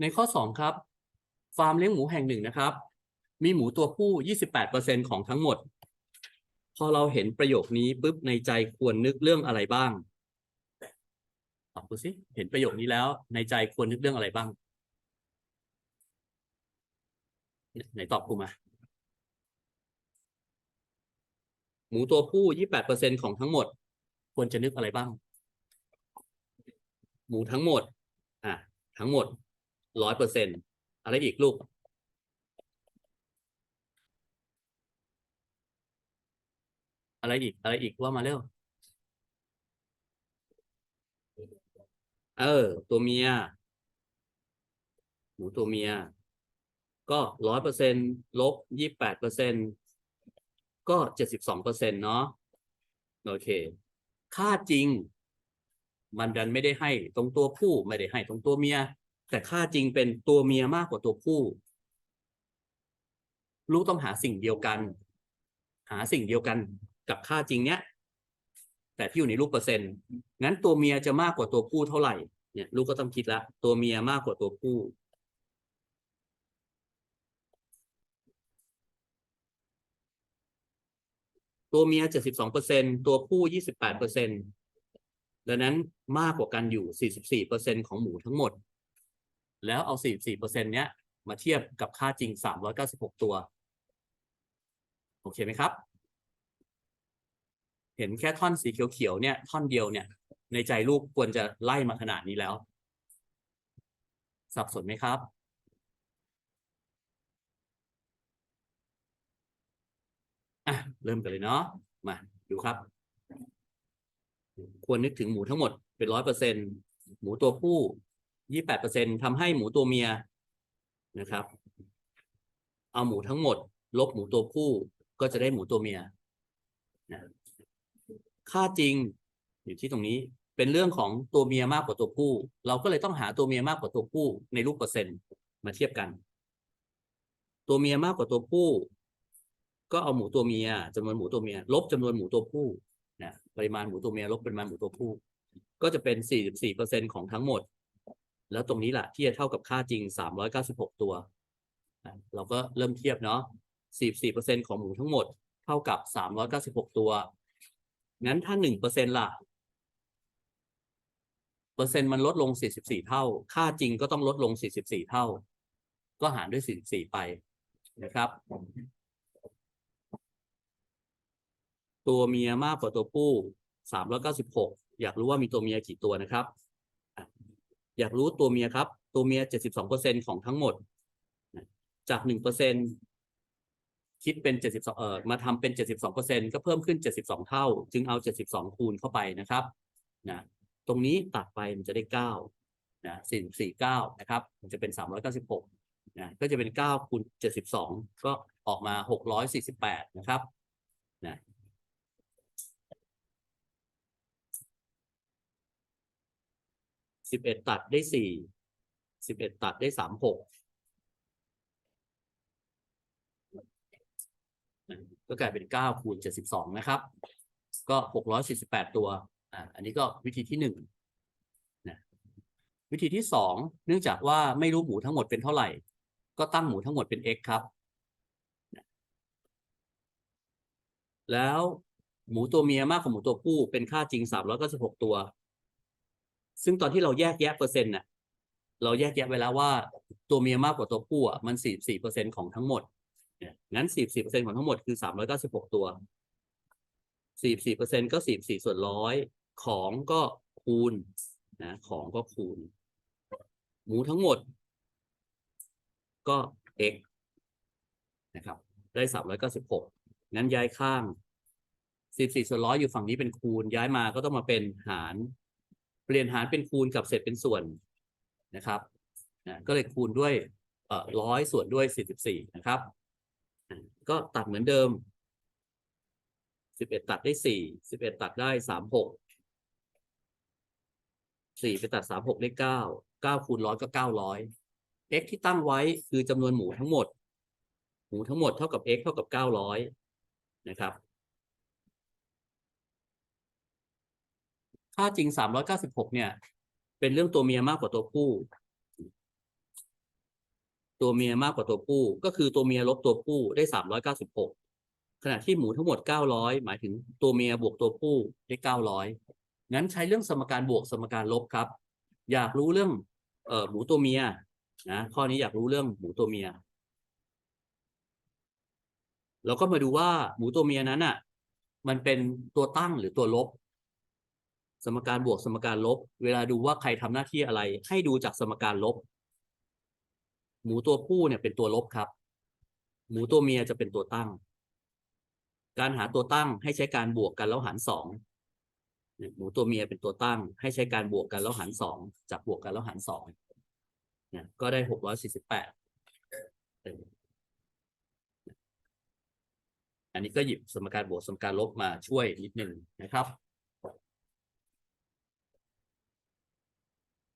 ในข้อสองครับ ฟาร์มเลี้ยงหมูแห่งหนึ่งนะครับ มีหมูตัวผู้ 28%ของทั้งหมด พอเราเห็นประโยคนี้ปุ๊บในใจควรนึกเรื่องอะไรบ้างตอบดูสิเห็นประโยคนี้แล้ว ในใจควรนึกเรื่องอะไรบ้าง ไหนตอบกูมา หมูตัวผู้ 28%ของทั้งหมด ควรจะนึกอะไรบ้าง หมูทั้งหมด อะ ทั้งหมด ร้อยเปอร์เซ็นอะไรอีกลูก อะไรอีก อะไรอีกว่ามาเร็ว เออ ตัวเมีย หมูตัวเมีย ก็ร้อยเปอร์เซ็นลบยี่แปดเปอร์เซ็นก็เจ็ดสิบสองเปอร์เซ็นเนาะโอเค ค่าจริง มันดันไม่ได้ให้ตรงตัวผู้ไม่ได้ให้ตรงตัวเมีย แต่ค่าจริงเป็นตัวเมียมากกว่าตัวผู้ ลูกต้องหาสิ่งเดียวกัน หาสิ่งเดียวกันกับค่าจริงเนี้ย แต่ที่อยู่ในรูปเปอร์เซ็นต์งั้นตัวเมียจะมากกว่าตัวผู้เท่าไหร่เนี่ย ลูกก็ต้องคิดละตัวเมียมากกว่าตัวผู้ตัวเมียเจ็ดสิบสองเปอร์เซนตัวผู้ยี่สิบแปดเปอร์เซ็นดังนั้นมากกว่ากันอยู่สี่สิบสี่เปอร์เซ็นของหมูทั้งหมด แล้วเอาสี่สี่เปอร์เซ็นเนี้ยมาเทียบกับค่าจริงสามร้อยเก้าสิบหกตัว โอเคไหมครับ เห็นแค่ท่อนสีเขียวๆเนี่ย ท่อนเดียวเนี่ย ในใจลูกควรจะไล่มาขนาดนี้แล้ว สับสนไหมครับ อะ เริ่มกันเลยเนาะ มาดูครับ ควรนึกถึงหมูทั้งหมดเป็นร้อยเปอร์เซ็นหมูตัวผู้ ยี่แปดเปอร์เซ็นทำให้หมูตัวเมียนะครับ เอาหมูทั้งหมด ลบหมูตัวผู้ก็จะได้หมูตัวเมียนะค่าจริงอยู่ที่ตรงนี้เป็นเรื่องของตัวเมียมากกว่าตัวผู้ เราก็เลยต้องหาตัวเมียมากกว่าตัวผู้ในรูปเปอร์เซ็นต์มาเทียบกัน ตัวเมียมากกว่าตัวผู้ ก็เอาหมูตัวเมียจำนวนหมูตัวเมีย ลบจำนวนหมูตัวผู้นะปริมาณหมูตัวเมียลบปริมาณหมูตัวผู้ ก็จะเป็น 44%ของทั้งหมด แล้วตรงนี้แหละที่จะเท่ากับค่าจริง 396 ตัว เราก็เริ่มเทียบเนาะ 44%ของหมูทั้งหมดเท่ากับ 396 ตัว งั้นถ้า 1%ล่ะ เปอร์เซ็นต์มันลดลง 44 เท่า ค่าจริงก็ต้องลดลง 44 เท่า ก็หารด้วย 44 ไปนะครับ ตัวเมียมากกว่าตัวผู้ 396 อยากรู้ว่ามีตัวเมียกี่ตัวนะครับ อยากรู้ตัวเมียครับ ตัวเมีย72%ของทั้งหมด จาก1%คิดเป็น72เอ่อมาทำเป็น72%ก็เพิ่มขึ้น72เท่า จึงเอา72คูณเข้าไปนะครับนะตรงนี้ตัดไปมันจะได้9นะ449นะครับ มันจะเป็น396นะก็จะเป็น9คูณ72ก็ออกมา648นะครับนะ สิบเอ็ดตัดได้สี่สิบเอ็ดตัดได้สามหกก็กลายเป็นเก้าคูณเจ็ดสิบสองนะครับ ก็หกร้อยสี่สิบแปดตัวอ่าอันนี้ก็วิธีที่หนึ่งนะวิธีที่สองเนื่องจากว่าไม่รู้หมูทั้งหมดเป็นเท่าไหร่ ก็ตั้งหมูทั้งหมดเป็น x ครับ แล้วหมูตัวเมียมากกว่าหมูตัวผู้เป็นค่าจริงสามร้อยเก้าสิบหกตัว ซึ่งตอนที่เราแยกแยะเปอร์เซ็นต์น่ะเราแยกแยะไว้แล้วว่า ตัวเมียมากกว่าตัวผู้อะมันสี่สี่เปอร์เซ็นของทั้งหมดเนี่ยงั้นสี่สี่เปอร์เซ็นของทั้งหมดคือสามร้อยเก้าสิบหกตัวสี่สี่เปอร์เซ็นก็สี่สี่ส่วนร้อยของก็คูณนะของก็คูณ หมูทั้งหมด ก็ x นะครับ ได้สามร้อยเก้าสิบหกงั้นย้ายข้างสิบสี่ส่วนร้อยอยู่ฝั่งนี้เป็นคูณ ย้ายมาก็ต้องมาเป็นหาร เปลี่ยนหารเป็นคูณกับเศษเป็นส่วนนะครับนะก็เลยคูณด้วยเอ่อร้อยส่วนด้วยสี่สิบสี่นะครับ ก็ตัดเหมือนเดิมสิบเอ็ดตัดได้สี่สิบเอ็ดตัดได้สามหกสี่ไปตัดสามหกได้เก้าเก้าคูณร้อยก็เก้าร้อย x ที่ตั้งไว้คือจำนวนหมูทั้งหมด หมูทั้งหมดเท่ากับ x เท่ากับเก้าร้อยนะครับ ค่าจริง396เนี่ย เป็นเรื่องตัวเมียมากกว่าตัวผู้ ตัวเมียมากกว่าตัวผู้ ก็คือตัวเมียลบตัวผู้ได้สามร้อยเก้าสิบหกขณะที่หมูทั้งหมดเก้าร้อยหมายถึงตัวเมียบวกตัวผู้ได้เก้าร้อยงั้นใช้เรื่องสมการบวกสมการลบครับ อยากรู้เรื่องเอ่อหมูตัวเมียนะข้อนี้อยากรู้เรื่องหมูตัวเมียเราก็มาดูว่าหมูตัวเมียนั้นอะ มันเป็นตัวตั้งหรือตัวลบ สมการบวกสมการลบ เวลาดูว่าใครทำหน้าที่อะไร ให้ดูจากสมการลบ หมูตัวผู้เนี่ยเป็นตัวลบครับ หมูตัวเมียจะเป็นตัวตั้ง การหาตัวตั้งให้ใช้การบวกกันแล้วหารสองหมูตัวเมียเป็นตัวตั้ง ให้ใช้การบวกกันแล้วหารสองจากบวกกันแล้วหารสองเนี่ยก็ได้หกร้อยสี่สิบแปดอันนี้ก็หยิบสมการบวกสมการลบมาช่วยนิดนึงนะครับ